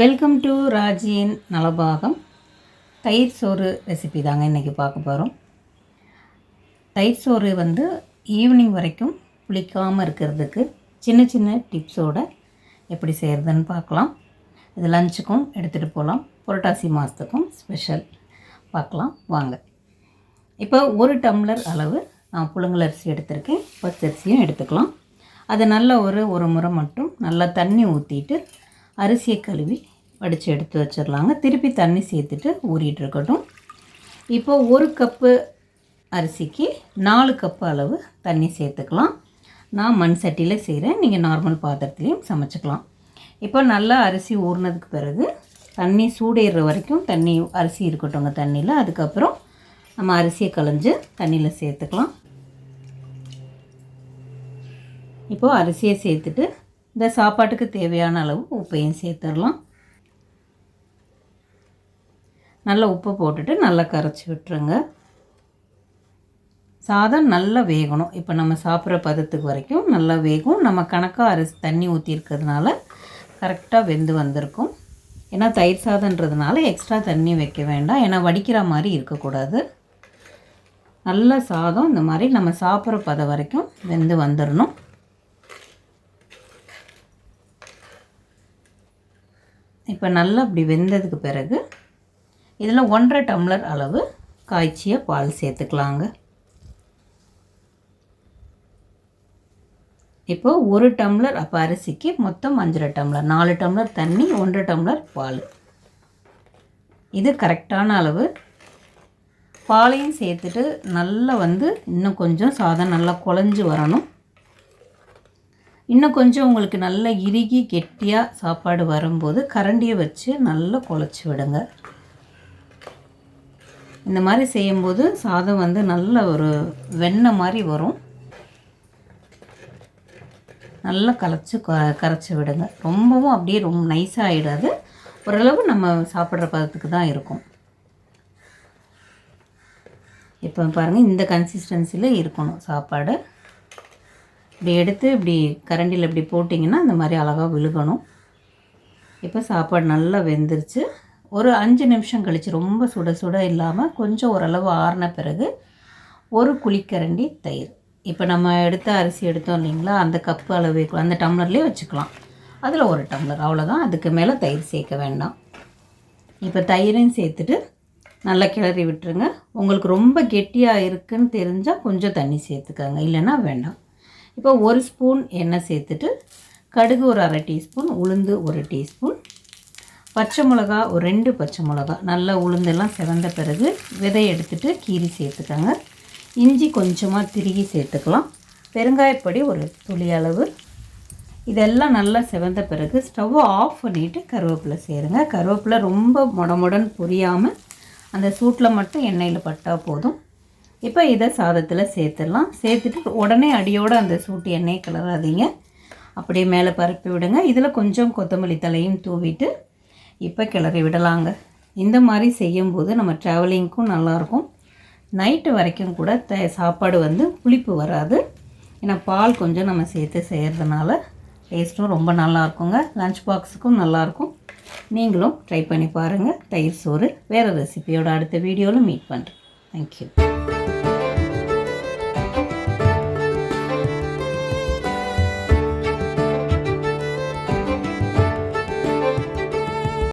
Welcome to ராஜியின் Nalabagam தயிர் சோறு recipe தாங்க இன்றைக்கி பார்க்க போகிறோம் தயிர் சோறு வந்து ஈவினிங் வரைக்கும் புளிக்காமல் இருக்கிறதுக்கு சின்ன சின்ன டிப்ஸோட எப்படி செய்கிறதுன்னு பார்க்கலாம். இது லஞ்சுக்கும் எடுத்துகிட்டு போகலாம் புரட்டாசி மாதத்துக்கும் ஸ்பெஷல் பார்க்கலாம். வாங்க. இப்போ ஒரு டம்ளர் அளவு நான் புழுங்கலரிசி எடுத்திருக்கேன். பச்சரிசியும் எடுத்துக்கலாம். அதை நல்ல ஒரு ஒரு முறை மட்டும் நல்லா தண்ணி ஊற்றிட்டு அரிசியை கழுவி வடித்து எடுத்து வச்சிடலாங்க. திருப்பி தண்ணி சேர்த்துட்டு ஊறிட்டு இருக்கட்டும். இப்போ ஒரு கப்பு அரிசிக்கு நாலு கப்பு அளவு தண்ணி சேர்த்துக்கலாம். நான் மண் சட்டியில் செய்கிறேன் நீங்கள் நார்மல் பாத்திரத்துலேயும் சமைச்சிக்கலாம். இப்போ நல்லா அரிசி ஊறினதுக்கு பிறகு தண்ணி சூடேறுற வரைக்கும் தண்ணி அரிசி இருக்கட்டும்ங்க தண்ணியில். அதுக்கப்புறம் நம்ம அரிசியை களைஞ்சு தண்ணியில் சேர்த்துக்கலாம். இப்போது அரிசியை சேர்த்துட்டு இந்த சாப்பாட்டுக்கு தேவையான அளவு உப்பையும் சேர்த்துடலாம். நல்லா உப்பு போட்டுட்டு நல்லா கரைச்சி விட்டுருங்க. சாதம் நல்லா வேகணும். இப்போ நம்ம சாப்பிட்ற பதத்துக்கு வரைக்கும் நல்லா வேகும். நம்ம கணக்காக அரிசி தண்ணி ஊற்றிருக்கிறதுனால கரெக்டாக வெந்து வந்திருக்கும். ஏன்னா தயிர் சாதன்றதுனால எக்ஸ்ட்ரா தண்ணி வைக்க வேண்டாம். ஏன்னா வடிக்கிற மாதிரி இருக்கக்கூடாது. நல்ல சாதம். இந்த மாதிரி நம்ம சாப்பிட்ற பதம் வரைக்கும் வெந்து வந்துடணும் இப்போ நல்லா அப்படி வெந்ததுக்கு பிறகு இதில் ஒன்றரை டம்ளர் அளவு காய்ச்சிய பால் சேர்த்துக்கலாங்க. இப்போ ஒரு டம்ளர் அப்போ அரிசிக்கு மொத்தம் அஞ்சரை டம்ளர் நாலு டம்ளர் தண்ணி ஒன்றரை டம்ளர் பால். இது கரெக்டான அளவு. பாலையும் சேர்த்துட்டு நல்லா வந்து இன்னும் கொஞ்சம் சாதம் நல்லா குழஞ்சி வரணும். இன்னும் கொஞ்சம் உங்களுக்கு நல்லா இறுகி கெட்டியாக சாப்பாடு வரும்போது கரண்டியை வச்சு நல்லா குழச்சி விடுங்க. இந்த மாதிரி செய்யும்போது சாதம் வந்து நல்ல ஒரு வெண்ணெய் மாதிரி வரும். நல்லா கலைச்சி க கரைச்சி விடுங்க. ரொம்பவும் அப்படியே ரொம்ப நைஸாக ஆகிடாது ஓரளவு நம்ம சாப்பிட்ற பதத்துக்கு தான் இருக்கும். இப்போ பாருங்கள் இந்த கன்சிஸ்டன்சியில் இருக்கணும் சாப்பாடு. இப்படி எடுத்து இப்படி கரண்டியில் இப்படி போட்டிங்கன்னா இந்த மாதிரி அழகாக விழுகணும். இப்போ சாப்பாடு நல்லா வெந்துருச்சு. ஒரு அஞ்சு நிமிஷம் கழித்து ரொம்ப சுட சுட இல்லாமல் கொஞ்சம் ஓரளவு ஆறின பிறகு ஒரு குழிக்கரண்டி தயிர். இப்போ நம்ம எடுத்த அரிசி எடுத்தோம் இல்லைங்களா? அந்த கப்பு அளவு அந்த டம்ளர்லேயே வச்சுக்கலாம். அதில் ஒரு டம்ளர். அவ்வளோதான் அதுக்கு மேலே தயிர் சேர்க்க வேண்டாம். இப்போ தயிரையும் சேர்த்துட்டு நல்லா கிளறி விட்டுருங்க. உங்களுக்கு ரொம்ப கெட்டியாக இருக்குன்னு தெரிஞ்சால் கொஞ்சம் தண்ணி சேர்த்துக்கோங்க. இல்லைன்னா வேண்டாம். இப்போ ஒரு ஸ்பூன் எண்ணெய் சேர்த்துட்டு கடுகு ஒரு அரை டீஸ்பூன் உளுந்து ஒரு டீஸ்பூன் பச்சை மிளகா ஒரு ரெண்டு பச்சை மிளகா. நல்லா உளுந்தெல்லாம் சிவந்த பிறகு விதை எடுத்துகிட்டு கீரி சேர்த்துக்கோங்க. இஞ்சி கொஞ்சமாக திருகி சேர்த்துக்கலாம். பெருங்காயப்பொடி ஒரு துளி அளவு. இதெல்லாம் நல்லா சிவந்த பிறகு ஸ்டவ்வை ஆஃப் பண்ணிவிட்டு கருவேப்பிலை சேருங்க. கருவேப்பிலை ரொம்ப முடமுடன் புரியாமல் அந்த சூட்டில் மட்டும் எண்ணெயில் பட்டால் போதும். இப்போ இதை சாதத்தில் சேர்த்துடலாம். சேர்த்துட்டு உடனே அடியோடு அந்த சூட்டு எண்ணெயை கிளறாதீங்க அப்படியே மேலே பரப்பி விடுங்க. இதில் கொஞ்சம் கொத்தமல்லி தலையும் தூவிட்டு இப்போ கிளறி விடலாங்க. இந்த மாதிரி செய்யும்போது நம்ம ட்ராவலிங்க்கும் நல்லாயிருக்கும். நைட்டு வரைக்கும் கூட த சாப்பாடு வந்து புளிப்பு வராது. ஏன்னா பால் கொஞ்சம் நம்ம சேர்த்து செய்கிறதுனால டேஸ்ட்டும் ரொம்ப நல்லாயிருக்குங்க. லஞ்ச் பாக்ஸுக்கும் நல்லாயிருக்கும். நீங்களும் ட்ரை பண்ணி பாருங்கள் தயிர் சோறு. வேறு ரெசிபியோட அடுத்த வீடியோவில் மீட் பண்ணுறேன் தேங்க்யூ